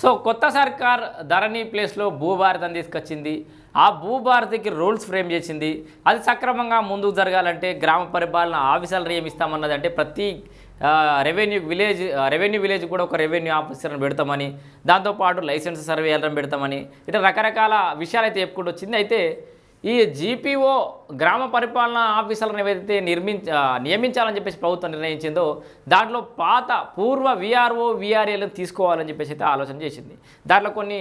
So కొత్త సర్కార్ ధరణి ప్లేస్లో భూభారతం తీసుకొచ్చింది. ఆ భూభారతికి రూల్స్ ఫ్రేమ్ చేసింది. అది సక్రమంగా ముందుకు జరగాలంటే గ్రామ పరిపాలన ఆఫీసర్లు ఏమిస్తామన్నది అంటే ప్రతి రెవెన్యూ విలేజ్ రెవెన్యూ విలేజ్ కూడా ఒక రెవెన్యూ ఆఫీసర్ని పెడతామని దాంతోపాటు లైసెన్స్ సర్వేయర్లను పెడతామని ఇట్లా రకరకాల విషయాలు అయితే చెప్పుకుంటూ వచ్చింది. అయితే ఈ జీపీఓ గ్రామ పరిపాలన ఆఫీసర్లను ఏవైతే నిర్మించ నియమించాలని చెప్పేసి ప్రభుత్వం నిర్ణయించిందో దాంట్లో పాత పూర్వ విఆర్ఓ విఆర్ఏలను తీసుకోవాలని చెప్పేసి అయితే ఆలోచన చేసింది. దాంట్లో కొన్ని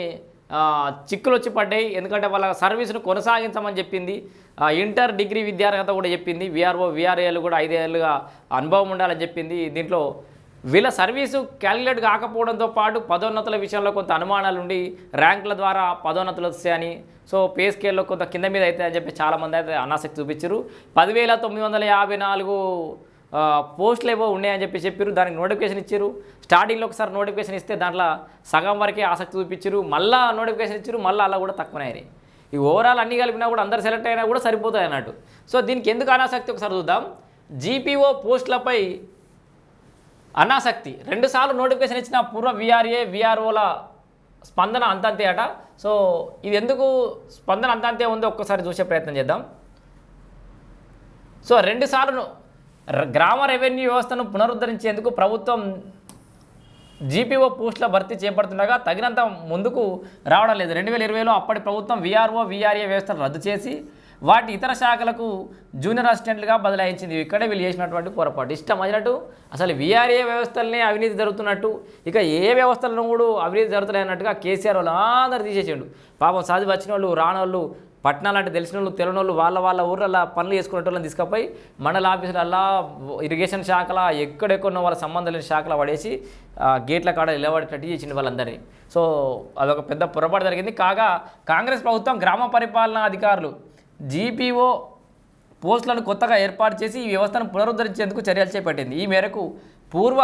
చిక్కులు వచ్చి పడ్డాయి. ఎందుకంటే వాళ్ళ సర్వీసును కొనసాగించమని చెప్పింది. ఇంటర్ డిగ్రీ విద్యార్హత కూడా చెప్పింది. విఆర్ఓ విఆర్ఏలు కూడా ఐదేళ్ళుగా అనుభవం ఉండాలని చెప్పింది. దీంట్లో వీళ్ళ సర్వీసు క్యాలిక్యులేట్ కాకపోవడంతో పాటు పదోన్నతుల విషయంలో కొంత అనుమానాలు ఉండి ర్యాంకుల ద్వారా పదోన్నతులు వస్తాయని సో పే స్కేల్లో కొంత కింద మీద అయితే అని చెప్పి చాలామంది అయితే అనాసక్తి చూపించారు. పదివేల తొమ్మిది వందల యాభై నాలుగు పోస్టులు ఏవో ఉన్నాయని చెప్పి చెప్పారు. దానికి నోటిఫికేషన్ ఇచ్చారు. స్టార్టింగ్లో ఒకసారి నోటిఫికేషన్ ఇస్తే దాంట్లో సగం వరకే ఆసక్తి చూపించారు. మళ్ళా నోటిఫికేషన్ ఇచ్చారు. మళ్ళీ అలా కూడా తక్కువనే ఈ ఓవరాల్ అన్ని కలిపినా కూడా అందరు సెలెక్ట్ అయినా కూడా సరిపోతాయి అన్నట్టు. సో దీనికి ఎందుకు అనాసక్తి? ఒకసారి చూద్దాం. జీపీఓ పోస్టులపై అనాసక్తి. రెండుసార్లు నోటిఫికేషన్ ఇచ్చిన పూర్వ విఆర్ఏ విఆర్ఓల స్పందన అంతంతే అట సో ఇది ఎందుకు స్పందన అంతంతే ఉందో ఒక్కసారి చూసే ప్రయత్నం చేద్దాం. సో రెండుసార్లు గ్రామ రెవెన్యూ వ్యవస్థను పునరుద్ధరించేందుకు ప్రభుత్వం జీపీఓ పోస్టుల భర్తీ చేపడుతుండగా తగినంత ముందుకు రావడం లేదు. రెండు వేల ఇరవైలో అప్పటి ప్రభుత్వం విఆర్ఓ విఆర్ఏ వ్యవస్థను రద్దు చేసి వాటి ఇతర శాఖలకు జూనియర్ అసిస్టెంట్లుగా బదలాయించింది. ఇక్కడే వీళ్ళు చేసినటువంటి పొరపాటు. ఇష్టం అయినట్టు అసలు విఆర్ఏ వ్యవస్థలనే అవినీతి జరుగుతున్నట్టు ఇక ఏ వ్యవస్థలను కూడా అవినీతి జరుగుతున్నాయి అన్నట్టుగా కేసీఆర్ వాళ్ళు అందరు తీసేసిండు. పాపం చదివి వచ్చిన వాళ్ళు రానోళ్ళు పట్టణాలు అంటే తెలిసిన వాళ్ళు తెలియని వాళ్ళు వాళ్ళ వాళ్ళ ఊర్లలో పనులు చేసుకునే వాళ్ళని తీసుకుపోయి మండల ఆఫీసులల్లా ఇరిగేషన్ శాఖల ఎక్కడెక్కడున్న వాళ్ళ సంబంధం లేని శాఖల పడేసి గేట్ల కాడ నిలబడేటట్టు చేసింది వాళ్ళందరినీ. సో అదొక పెద్ద పొరపాటు జరిగింది. కాగా కాంగ్రెస్ ప్రభుత్వం గ్రామ పరిపాలనా అధికారులు జీపీఓ పోస్టులను కొత్తగా ఏర్పాటు చేసి ఈ వ్యవస్థను పునరుద్ధరించేందుకు చర్యలు చేపట్టింది. ఈ మేరకు పూర్వ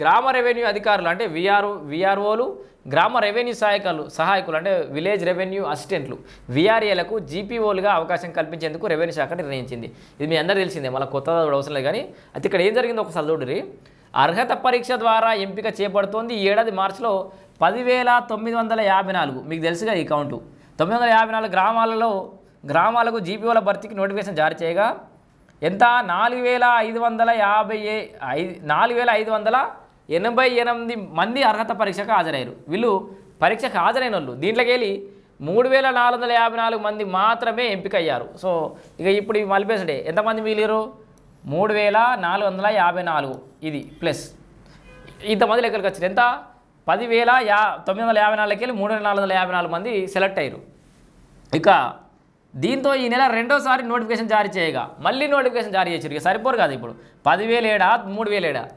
గ్రామ రెవెన్యూ అధికారులు అంటే విఆర్ఓ విఆర్ఓలు గ్రామ రెవెన్యూ సహాయకులు సహాయకులు అంటే విలేజ్ రెవెన్యూ అసిస్టెంట్లు విఆర్ఏలకు జీపీఓలుగా అవకాశం కల్పించేందుకు రెవెన్యూ శాఖ నిర్ణయించింది. ఇది మీ అందరూ తెలిసిందే మళ్ళీ కొత్త అవసరం లేదు కానీ అయితే ఇక్కడ ఏం జరిగిందో ఒకసారి చూడరి అర్హత పరీక్ష ద్వారా ఎంపిక చేపడుతోంది ఈ ఏడాది మార్చిలో పదివేల తొమ్మిది వందల యాభై నాలుగు. మీకు తెలుసుగా ఈ కౌంటు. తొమ్మిది వందల యాభై నాలుగు గ్రామాలలో గ్రామాలకు జీపీఓల భర్తీకి నోటిఫికేషన్ జారీ చేయగా ఎంత? నాలుగు వేల ఐదు వందల యాభై ఏ- ఐదు నాలుగు వేల ఐదు వందల ఎనభై ఎనిమిది మంది అర్హత పరీక్షకు హాజరయ్యారు. వీళ్ళు పరీక్షకు హాజరైన వాళ్ళు దీంట్లోకి వెళ్ళి మూడు వేల నాలుగు వందల యాభై నాలుగు మంది మాత్రమే ఎంపిక అయ్యారు సో ఇక ఇప్పుడు ఇవి మలిపేసడే ఎంతమంది మిగిలిరు? మూడు వేల నాలుగు వందల యాభై నాలుగు. ఇది ప్లస్. ఇంతమంది లెక్కలకు వచ్చారు ఎంత? పదివేల యా తొమ్మిది వందల యాభై నాలుగుకి వెళ్ళి మూడు వేల నాలుగు వందల యాభై నాలుగు మంది సెలెక్ట్ అయ్యారు. ఇక దీంతో ఈ నెల రెండోసారి నోటిఫికేషన్ జారీ చేయగా మళ్ళీ నోటిఫికేషన్ జారీ చేసారు ఇక సరిపోరు కాదు ఇప్పుడు. పదివేలు ఏడా మూడు వేలు ఏడా?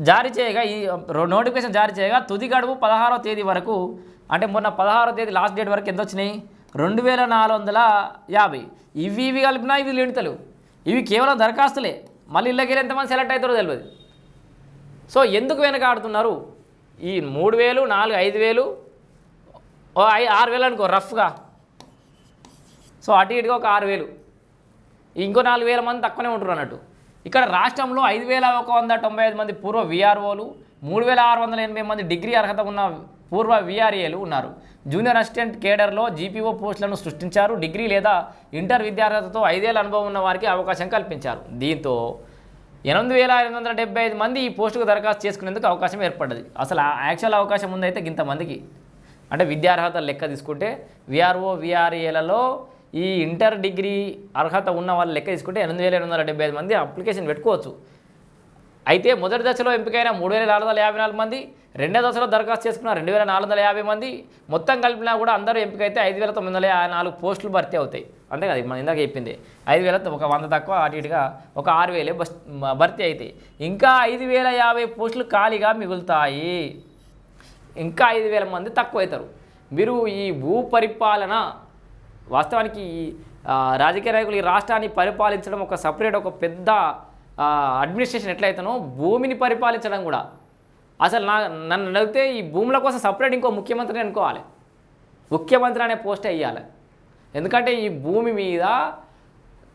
జారీ చేయగా ఈ రో- నోటిఫికేషన్ జారీ చేయగా తుది గడువు పదహారో తేదీ వరకు అంటే మొన్న పదహారో తేదీ లాస్ట్ డేట్ వరకు ఎంత వచ్చినాయి? రెండు వేల నాలుగు వందల యాభై. ఇవి ఇవి కలిపినా ఇవి లేనితలు ఇవి కేవలం దరఖాస్తులే. మళ్ళీ ఇళ్ళకి వెళ్ళి ఎంతమంది సెలెక్ట్ అవుతారో తెలియదు సో ఎందుకు వెనకాడుతున్నారు? ఈ మూడు వేలు నాలుగు ఐదు వేలు ఓ ఐ ఆరు వేలు అనుకో రఫ్గా సో అటు ఇటుగా ఒక ఆరు వేలు. ఇంకో నాలుగు వేల మంది తక్కువనే ఉంటారు అన్నట్టు. ఇక్కడ రాష్ట్రంలో ఐదు వేల ఒక వంద తొంభై ఐదు మంది పూర్వ విఆర్ఓలు మూడు వేల ఆరు వందల ఎనభై మంది డిగ్రీ అర్హత ఉన్న పూర్వ విఆర్ఏలు ఉన్నారు. జూనియర్ అసిస్టెంట్ కేడర్లో జీపీఓ పోస్టులను సృష్టించారు. డిగ్రీ లేదా ఇంటర్ విద్యార్హతతో ఐదేళ్ళ అనుభవం ఉన్న వారికి అవకాశం కల్పించారు. దీంతో ఎనిమిది వేల ఐదు వందల డెబ్బై ఐదు మంది ఈ పోస్టుకు దరఖాస్తు చేసుకునేందుకు అవకాశం ఏర్పడ్డది. అసలు యాక్చువల్ అవకాశం ఉందైతే ఇంతమందికి అంటే విద్యార్హత లెక్క తీసుకుంటే విఆర్ఓ విఆర్ఏలలో ఈ ఇంటర్ డిగ్రీ అర్హత ఉన్న వాళ్ళ లెక్క తీసుకుంటే ఎనిమిది వేల ఎనిమిది వందల డెబ్బై ఐదు మంది అప్లికేషన్ పెట్టుకోవచ్చు. అయితే మొదటి దశలో ఎంపికైన మూడు వేల నాలుగు వందల యాభై నాలుగు మంది రెండో దశలో దరఖాస్తు చేసుకున్న రెండు వేల నాలుగు వందల యాభై మంది మొత్తం కలిపినా కూడా అందరూ ఎంపికైతే ఐదు వేల తొమ్మిది వందల నాలుగు పోస్టులు భర్తీ అవుతాయి. అంతే కదా మనం ఇందాక చెప్పింది. ఐదు వేల ఒక వంద తక్కువ అటు ఇటుగా ఒక ఆరు వేలే బస్ భర్తీ అవుతాయి ఇంకా ఐదు వేల యాభై పోస్టులు ఖాళీగా మిగులుతాయి. ఇంకా ఐదు వేల మంది తక్కువ అవుతారు మీరు ఈ భూ పరిపాలన వాస్తవానికి ఈ రాజకీయ నాయకులు ఈ రాష్ట్రాన్ని పరిపాలించడం ఒక సపరేట్ ఒక పెద్ద అడ్మినిస్ట్రేషన్ ఎట్లయితేనో భూమిని పరిపాలించడం కూడా. అసలు నా నన్ను అడిగితే ఈ భూముల కోసం సపరేట్ ఇంకో ముఖ్యమంత్రిని అనుకోవాలి ముఖ్యమంత్రి అనే పోస్ట్ అయ్యాలి ఎందుకంటే ఈ భూమి మీద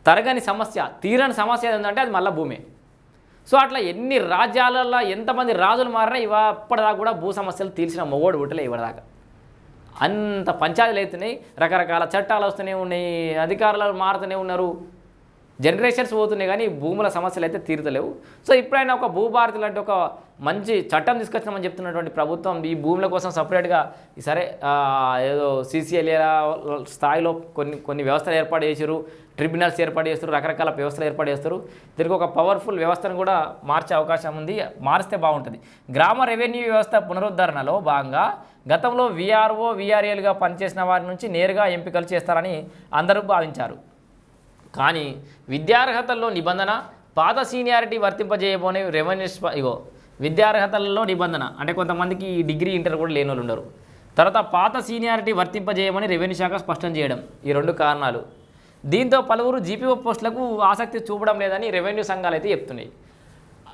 తరగని సమస్య తీరని సమస్య ఏంటంటే అది మళ్ళీ భూమే. సో అట్లా ఎన్ని రాజ్యాలలో ఎంతమంది రాజులు మారినా ఇవా ఇప్పటిదాకా కూడా భూ సమస్యలు తీర్చిన మొగోడు పుట్టలే ఇప్పటిదాకా. అంత పంచాయతీలు అవుతున్నాయి రకరకాల చట్టాలు వస్తూనే ఉన్నాయి. అధికారులు మారుతూనే ఉన్నారు. జనరేషన్స్ పోతున్నాయి కానీ భూముల సమస్యలు అయితే తీరుతలేవు. సో ఇప్పుడైనా ఒక భూభారతి లాంటి ఒక మంచి చట్టం తీసుకొచ్చినామని చెప్తున్నటువంటి ప్రభుత్వం ఈ భూముల కోసం సపరేట్గా సరే ఏదో సీసీఎల్ఏ స్థాయిలో కొన్ని కొన్ని వ్యవస్థలు ఏర్పాటు చేశారు ట్రిబ్యునల్స్ ఏర్పాటు చేస్తారు రకరకాల వ్యవస్థలు ఏర్పాటు చేస్తారు. దీనికి ఒక పవర్ఫుల్ వ్యవస్థను కూడా మార్చే అవకాశం ఉంది. మారిస్తే బాగుంటుంది. గ్రామ రెవెన్యూ వ్యవస్థ పునరుద్ధరణలో భాగంగా గతంలో విఆర్ఓ విఆర్ఏలుగా పనిచేసిన వారి నుంచి నేరుగా ఎంపికలు చేస్తారని అందరూ భావించారు. కానీ విద్యార్హతల్లో నిబంధన పాత సీనియారిటీ వర్తింపజేయబోనే రెవెన్యూ ఇగో విద్యార్హతలలో నిబంధన. అంటే కొంతమందికి డిగ్రీ ఇంటర్ కూడా లేని వాళ్ళు ఉండరు. తర్వాత పాత సీనియారిటీ వర్తింపజేయమని రెవెన్యూ శాఖ స్పష్టం చేయడం. ఈ రెండు కారణాలు. దీంతో పలువురు జీపీఓ పోస్టులకు ఆసక్తి చూపడం లేదని రెవెన్యూ సంఘాలు అయితే చెప్తున్నాయి.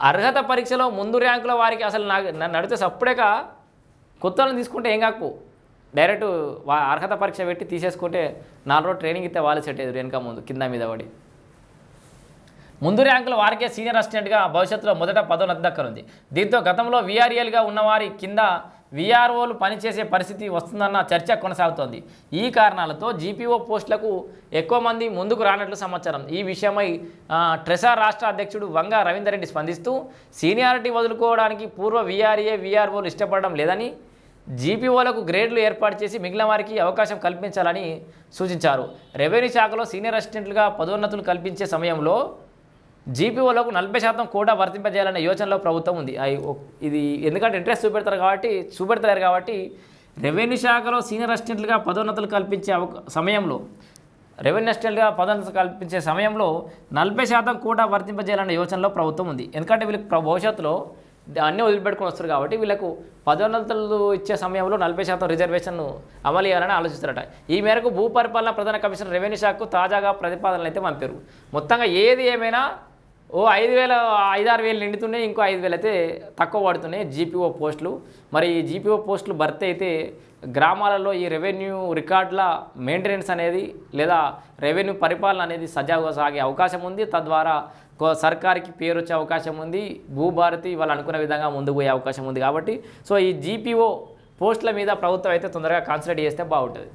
అర్హత పరీక్షలో ముందు ర్యాంకుల వారికి అసలు నా నన్ను అడిగితే సప్పుడేక కొత్త తీసుకుంటే ఏం కాకు డైరెక్ట్ వా అర్హత పరీక్ష పెట్టి తీసేసుకుంటే నాలుగు రోజు ట్రైనింగ్ ఇస్తే వాళ్ళు సెట్ అయ్యారు వెనక ముందు కింద మీద పడి. ముందు ర్యాంకుల వారికే సీనియర్ అసిస్టెంట్గా భవిష్యత్తులో మొదట పదోన్నతి దక్కనుంది. దీంతో గతంలో వీఆర్ఏలుగా ఉన్నవారి కింద వీఆర్ఓలు పనిచేసే పరిస్థితి వస్తుందన్న చర్చ కొనసాగుతోంది. ఈ కారణాలతో జీపీఓ పోస్టులకు ఎక్కువ మంది ముందుకు రానట్లు సమాచారం. ఈ విషయమై ట్రెసార్ ట్రెసా రాష్ట్ర అధ్యక్షుడు వంగ రవీందర్ రెడ్డి స్పందిస్తూ సీనియారిటీ వదులుకోవడానికి పూర్వ వీఆర్ఏ వీఆర్ఓలు ఇష్టపడడం లేదని జీపీఓలకు గ్రేడ్లు ఏర్పాటు చేసి మిగిలిన వారికి అవకాశం కల్పించాలని సూచించారు. రెవెన్యూ శాఖలో సీనియర్ అసిస్టెంట్లుగా పదోన్నతులు కల్పించే సమయంలో జీపీఓలకు నలభై శాతం కూడా వర్తింపజేయాలనే యోచనలో ప్రభుత్వం ఉంది. ఇది ఎందుకంటే ఇంట్రెస్ట్ చూపెడతారు కాబట్టి చూపెడతలేరు కాబట్టి రెవెన్యూ శాఖలో సీనియర్ అసిస్టెంట్లుగా పదోన్నతులు కల్పించే సమయంలో రెవెన్యూ అసిస్టెంట్గా పదోన్నతులు కల్పించే సమయంలో నలభై శాతం కూడా వర్తింపజేయాలనే యోచనలో ప్రభుత్వం ఉంది. ఎందుకంటే వీళ్ళకి ప్ర- భవిష్యత్తులో అన్నీ వదిలిపెట్టుకుని వస్తారు కాబట్టి వీళ్ళకు పదోన్నతులు ఇచ్చే సమయంలో నలభై శాతం రిజర్వేషన్ను అమలు చేయాలని ఆలోచిస్తారట. ఈ మేరకు భూ పరిపాలన ప్రధాన కమిషనర్ రెవెన్యూ శాఖకు తాజాగా ప్రతిపాదనలు అయితే పంపారు. మొత్తంగా ఏది ఏమైనా ఓ ఐదు వేల ఐదారు వేలు నిండుతున్నాయి ఇంకో ఐదు వేలు అయితే తక్కువ పడుతున్నాయి జీపీఓ పోస్టులు. మరి ఈ జీపీఓ పోస్టులు భర్తీ అయితే గ్రామాలలో ఈ రెవెన్యూ రికార్డుల మెయింటెనెన్స్ అనేది లేదా రెవెన్యూ పరిపాలన అనేది సజావుగా సాగే అవకాశం ఉంది. తద్వారా కో- సర్కార్కి పేరు వచ్చే అవకాశం ఉంది. భూభారతి వాళ్ళు అనుకున్న విధంగా ముందుకు పోయే అవకాశం ఉంది కాబట్టి. సో ఈ జీపీఓ పోస్టుల మీద ప్రభుత్వం అయితే తొందరగా కాన్సన్ట్రేట్ చేస్తే బాగుంటుంది.